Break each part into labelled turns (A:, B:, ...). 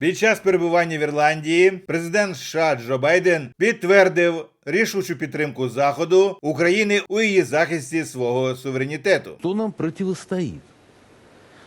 A: Під час перебування в Ірландії президент США Джо Байден підтвердив рішучу підтримку Заходу України у її захисті свого суверенітету.
B: Хто нам протистоїть?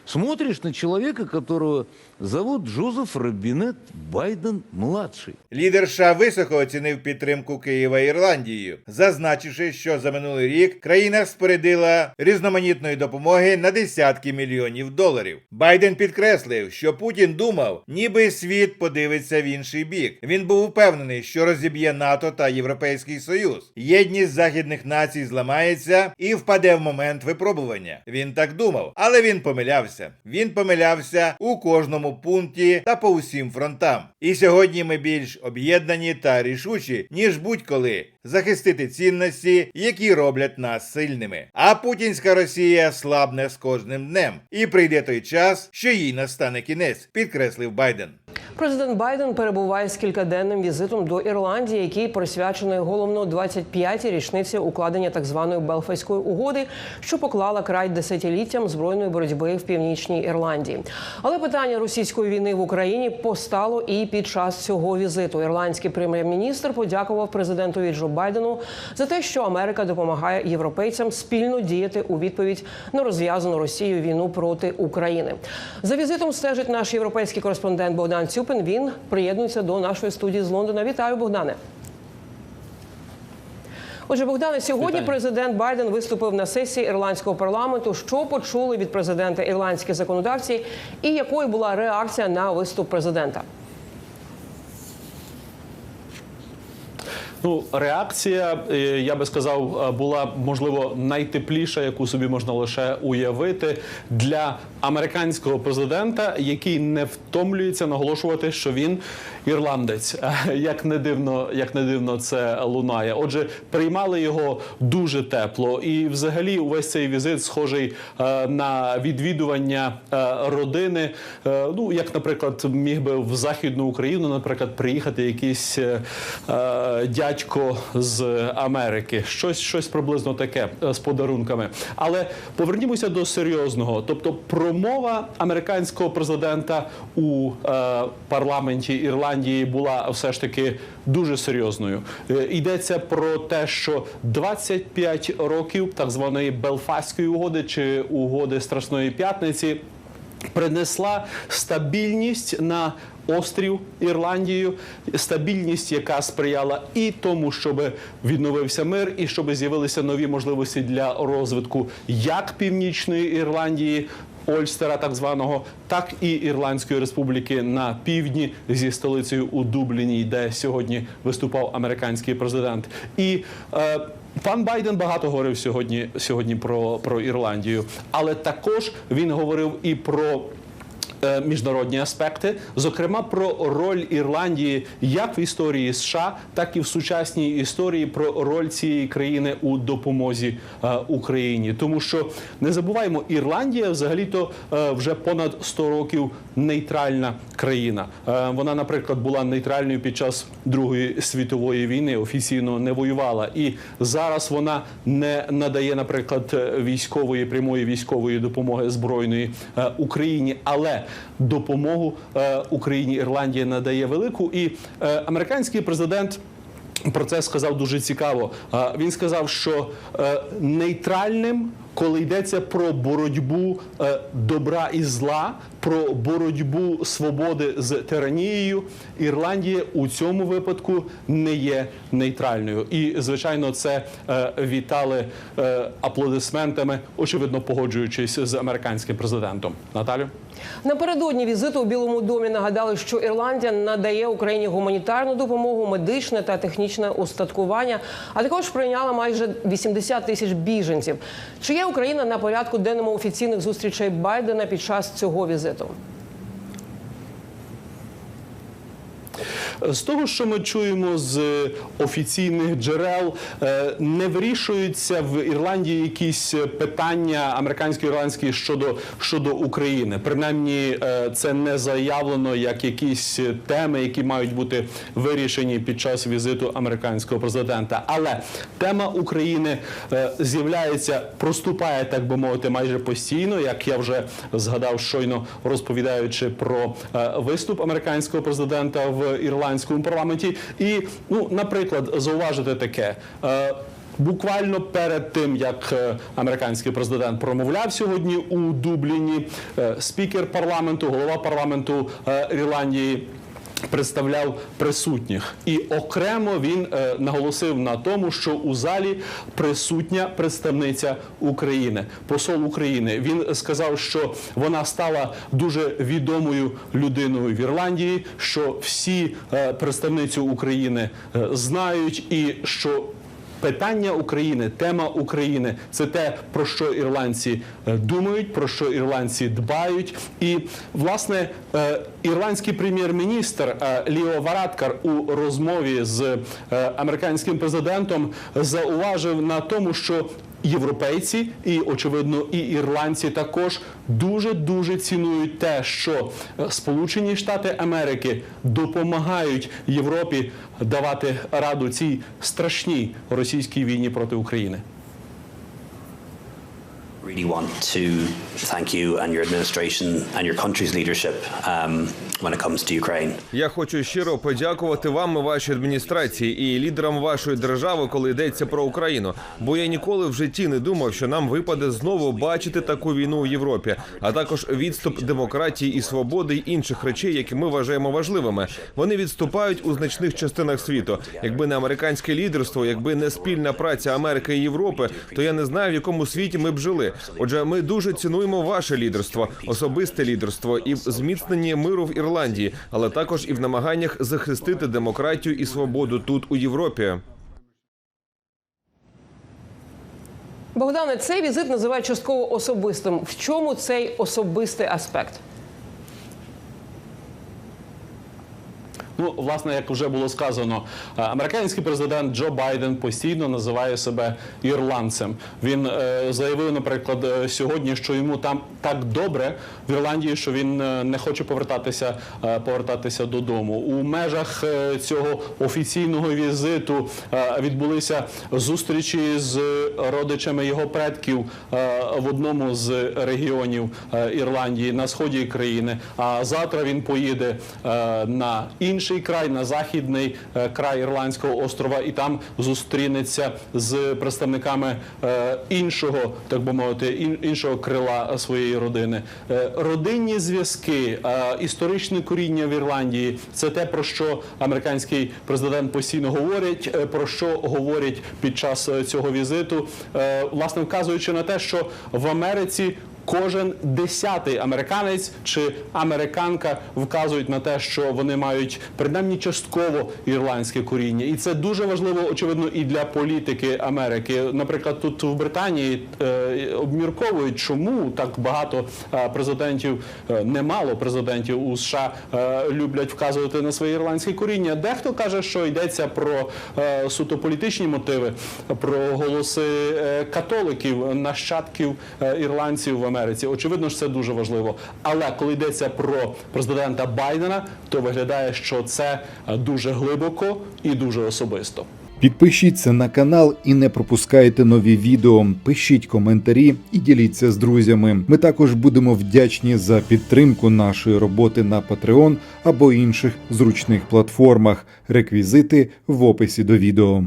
B: Смотришь на человека, которого зовут Джозеф Робинет Байден-младший.
A: Лідер США високо оцінив підтримку Києва Ірландією, зазначивши, що за минулий рік країна спорядила різноманітної допомоги на десятки мільйонів доларів. Байден підкреслив, що Путін думав, ніби світ подивиться в інший бік. Він був упевнений, що розіб'є НАТО та Європейський Союз. Єдність західних націй зламається і впаде в момент випробування. Він так думав, але він помилявся. Він помилявся у кожному пункті та по усім фронтам. І сьогодні ми більш об'єднані та рішучі, ніж будь-коли захистити цінності, які роблять нас сильними. А путінська Росія слабне з кожним днем. І прийде той час, що їй настане кінець, підкреслив Байден.
C: Президент Байден перебуває з кількаденним візитом до Ірландії, який присвячений головно 25-й річниці укладення так званої Белфаської угоди, що поклала край десятиліттям збройної боротьби в північній Ірландії. Але питання російської війни в Україні постало і під час цього візиту. Ірландський прем'єр-міністр подякував президентові Джо Байдену за те, що Америка допомагає європейцям спільно діяти у відповідь на розв'язану Росією війну проти України. За візитом стежить наш європейський кореспондент Богдан Цюпин. Він приєднується до нашої студії з Лондона. Вітаю, Богдане. Отже, Богдане, сьогодні
D: Вітаю.
C: президент Байден виступив на сесії ірландського парламенту. Що почули від президента ірландські законодавці, і якою була реакція на виступ президента?
D: Ну, реакція, е, я би сказав, е, була можливо найтепліша, яку собі можна лише уявити для американського президента, який не втомлюється наголошувати, що він ірландець. Е, Як не дивно, як не дивно це лунає. Отже, приймали його дуже тепло, і взагалі увесь цей візит схожий на відвідування родини. Ну, як, наприклад, міг би в західну Україну, наприклад, приїхати якийсь е, дядько з Америки. Щось, щось приблизно таке е, з подарунками. Але повернімося до серйозного. Тобто, промова американського президента у е, парламенті Ірландії була все ж таки дуже серйозною. Е, йдеться про те, що 25 років так званої Белфастської угоди чи угоди Страсної п'ятниці принесла стабільність на острів Ірландію, стабільність, яка сприяла і тому, щоб відновився мир, і щоб з'явилися нові можливості для розвитку як північної Ірландії. Ольстера, так званого, так і Ірландської республіки на півдні зі столицею у Дубліні, де сьогодні виступав американський президент. І е, пан Байден багато говорив сьогодні, сьогодні про, про Ірландію, але також він говорив і про. Е, Міжнародні аспекти, зокрема про роль Ірландії як в історії США, так і в сучасній історії про роль цієї країни у допомозі е, Україні. Тому що не забуваємо, Ірландія взагалі-то е, вже понад 100 років нейтральна країна. Вона, наприклад, була нейтральною під час Другої світової війни, офіційно не воювала, і зараз вона не надає, наприклад, військової прямої військової допомоги збройної Україні, але допомогу е, Україні Ірландія надає велику. І е, американський президент. Про це сказав дуже цікаво. А, Він сказав, що е, нейтральним, коли йдеться про боротьбу е, добра і зла, про боротьбу свободи з тиранією, Ірландія у цьому випадку не є нейтральною. І звичайно, це е, вітали е, аплодисментами, очевидно погоджуючись з американським президентом. Наталю.
C: Напередодні візиту у Білому домі нагадали, що Ірландія надає Україні гуманітарну допомогу, медичне та технічне устаткування, а також прийняла майже 80 тисяч біженців. Чи є Україна на порядку денному офіційних зустрічей Байдена під час цього візиту?
D: З того, що ми чуємо з офіційних джерел, е, не вирішуються в Ірландії якісь питання американсько-ірландські щодо, щодо України. Принаймні, е, це не заявлено як якісь теми, які мають бути вирішені під час візиту американського президента. Але тема України е, з'являється, проступає, так би мовити, майже постійно, як я вже згадав щойно, розповідаючи про виступ американського президента в ірландському парламенті. І, ну, наприклад, зауважити таке. е, Буквально перед тим, як е, американський президент промовляв сьогодні у Дубліні, е, спікер парламенту, голова парламенту Ірландії представляв присутніх, і окремо він е, наголосив на тому, що у залі присутня представниця України, посол України. Він сказав, що вона стала дуже відомою людиною в Ірландії, що всі е, представницю України е, знають, і що Питання України, тема України це те, про що ірландці е, думають, про що ірландці дбають. І власне е, ірландський прем'єр-міністр е, Ліо Варадкар у розмові з американським президентом зауважив на тому, що Європейці і очевидно і ірландці також дуже дуже цінують те, що е, Сполучені Штати Америки допомагають Європі давати раду цій страшній російській війні проти України.
E: Really want to thank you and your administration and your country's leadership um, when it comes to Ukraine.
F: Я хочу щиро подякувати вам і вашій адміністрації і лідерам вашої держави, коли йдеться про Україну. Бо я ніколи в житті не думав, що нам випаде знову бачити таку війну у Європі, а також відступ демократії і свободи й інших речей, які ми вважаємо важливими. Вони відступають у значних частинах світу. Якби не американське лідерство, якби не спільна праця Америки і Європи, то я не знаю, в якому світі ми б жили. Отже, ми дуже цінуємо ваше лідерство, особисте лідерство і в зміцненні миру в Ірландії, але також і в намаганнях захистити демократію і свободу тут у Європі.
C: Богдане, цей візит називають частково особистим. В чому цей особистий аспект?
D: Ну, власне, як вже було сказано, е, американський президент Джо Байден постійно називає себе ірландцем. Він е, заявив, наприклад, е, сьогодні, що йому там так добре в Ірландії, що він не хоче повертатися, повертатися додому. У межах цього офіційного візиту відбулися зустрічі з родичами його предків в одному з регіонів Ірландії на сході країни. А завтра він поїде на інший край, на західний е, край Ірландського острова, і там зустрінеться з представниками е, іншого, так би мовити, іншого крила своєї родини. Е, Родинні зв'язки, е, історичне коріння в Ірландії це те, про що американський президент постійно говорить, е, про що говорять під час е, цього візиту, Е, власне вказуючи на те, що в Америці Кожен десятий американець чи американка вказують на те, що вони мають принаймні частково ірландське коріння, і це дуже важливо, очевидно, і для політики Америки. Наприклад, тут в Британії е, обмірковують, чому так багато е, президентів, е, немало президентів у США люблять вказувати на своє ірландське коріння. Дехто каже, що йдеться про суто політичні мотиви, про голоси католиків, нащадків ірландців в Америці. Очевидно ж, це дуже важливо. Але коли йдеться про президента Байдена, то виглядає, що це е, дуже глибоко і дуже особисто.
G: Підпишіться на канал і не пропускайте нові відео. Пишіть коментарі і діліться з друзями. Ми також будемо вдячні за підтримку нашої роботи на Patreon або інших зручних платформах. Реквізити в описі до відео.